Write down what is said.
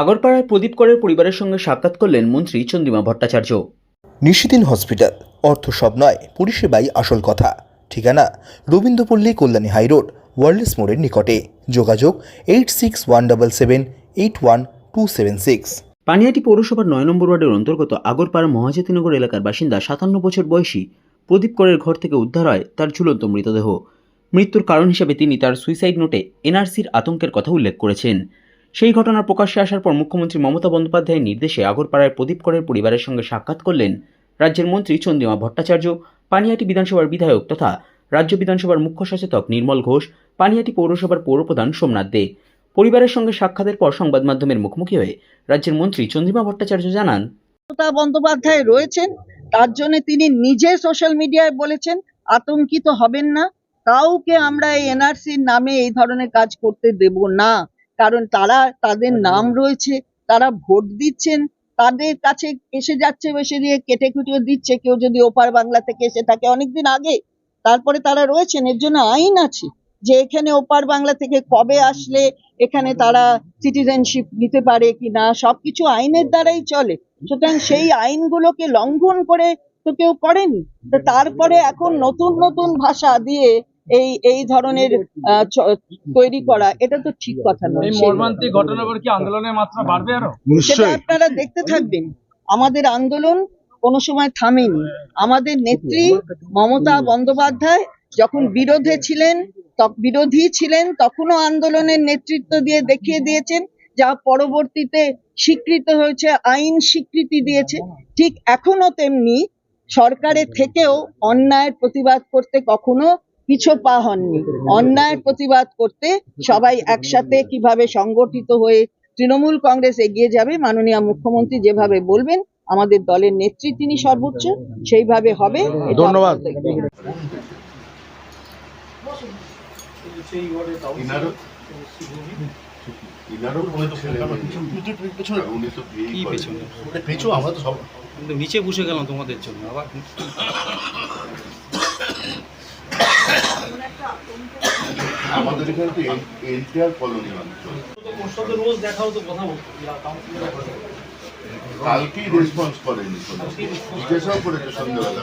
আগরপাড়ায় প্রদীপ করের পরিবারের সঙ্গে সাক্ষাৎ করলেন মন্ত্রী চন্দ্রিমা ভট্টাচার্য। নিশিদিন হসপিটাল অর্থ সব নয় পরিষেবাই আসল কথা। ঠিকানা রবীন্দ্রপল্লী কল্যাণী হাইরোড ওয়ার্ল্ডস মোড়ের নিকটে। যোগাযোগ eight six one double seven eight one two seven six. Panihati পৌরসভার নয় নম্বর ওয়ার্ডের অন্তর্গত আগরপাড়া মহাজাতিনগর এলাকার বাসিন্দা সাতান্ন বছর বয়সী প্রদীপ করের ঘর থেকে উদ্ধার হয় তার ঝুলন্ত মৃতদেহ। মৃত্যুর কারণ হিসেবে তিনি তার সুইসাইড নোটে এনআরসির আতঙ্কের কথা উল্লেখ করেছেন। সেই ঘটনার প্রকাশ্যে আসার পর মুখ্যমন্ত্রী মমতা বন্দ্যোপাধ্যায়ের নির্দেশে আগরপাড়ায় প্রদীপ করের পরিবারের সঙ্গে সাক্ষাৎ করলেন রাজ্যের মন্ত্রী চন্দ্রিমা ভট্টাচার্য পানিহাটি বিধানসভার বিধায়ক তথা রাজ্য বিধানসভার মুখ্য সচেতক নির্মল ঘোষ পানিহাটি পৌরসভার পৌরপ্রধান সোমনাথ দে। পরিবারের সঙ্গে সাক্ষাতের পর সংবাদ মাধ্যমের মুখোমুখি হয়ে রাজ্যের মন্ত্রী চন্দ্রিমা ভট্টাচার্য জানান, মমতা বন্দ্যোপাধ্যায় রয়েছেন, তার জন্য তিনি নিজে সোশ্যাল মিডিয়ায় বলেছেন, আতঙ্কিত হবেন না, কাউকে আমরা এই এনআরসির নামে এই ধরনের কাজ করতে দেব না। কারণ তারা তাদের নাম রয়েছে তারা ভোট দিচ্ছেন তাদের কাছে এসে যাচ্ছে এসে দিয়ে কেটে কুটিয়ে দিচ্ছে কেউ যদি ওপার বাংলা থেকে এসে থাকে অনেকদিন আগে তারপরে তারা রয়েছেন এর জন্য আইন আছে যে এখানে ওপার বাংলা থেকে কবে আসলে এখানে তারা সিটিজেনশিপ নিতে পারে কি না সবকিছু আইনের দ্বারাই চলে। সুতরাং সেই আইনগুলোকে লঙ্ঘন করে তো কেউ করেনি। তো তারপরে এখন নতুন নতুন ভাষা দিয়ে এই এই ধরনের আহ, তৈরি করা এটা তো ঠিক কথা নয়। এই মর্মান্তিক ঘটনার পর কি আন্দোলনের মাত্রা বাড়বে আরও? সেটা আপনারা দেখতে থাকবেন। আমাদের আন্দোলন কোনো সময় থামেনি। আমাদের নেত্রী মমতা বন্দ্যোপাধ্যায় যখন বিরোধে ছিলেন বিরোধী ছিলেন তখনও আন্দোলনের নেতৃত্ব দিয়ে দেখিয়ে দিয়েছেন যা পরবর্তীতে স্বীকৃত হয়েছে আইন স্বীকৃতি দিয়েছে। ঠিক এখনও তেমনি সরকারের থেকেও অন্যায়ের প্রতিবাদ করতে কখনো পিছু পা হননি। অন্যায়ের প্রতিবাদ করতে সবাই একসাথে কীভাবে সংগঠিত হয়ে তৃণমূল কংগ্রেস এগিয়ে যাবে মাননীয় মুখ্যমন্ত্রী যেভাবে বলবেন আমাদের দলের নেত্রী তিনি সর্বোচ্চ সেইভাবে হবে। ধন্যবাদ। নিচে বসে গেলাম তোমাদের জন্য আবার আমাদের এখানে তো এনটিআর কলোনি অঞ্চল রোজ দেখা হতো কথা বলতো কালকেই রেসপন্স করেনি জিজ্ঞাসাও করেছে সন্ধ্যাবেলা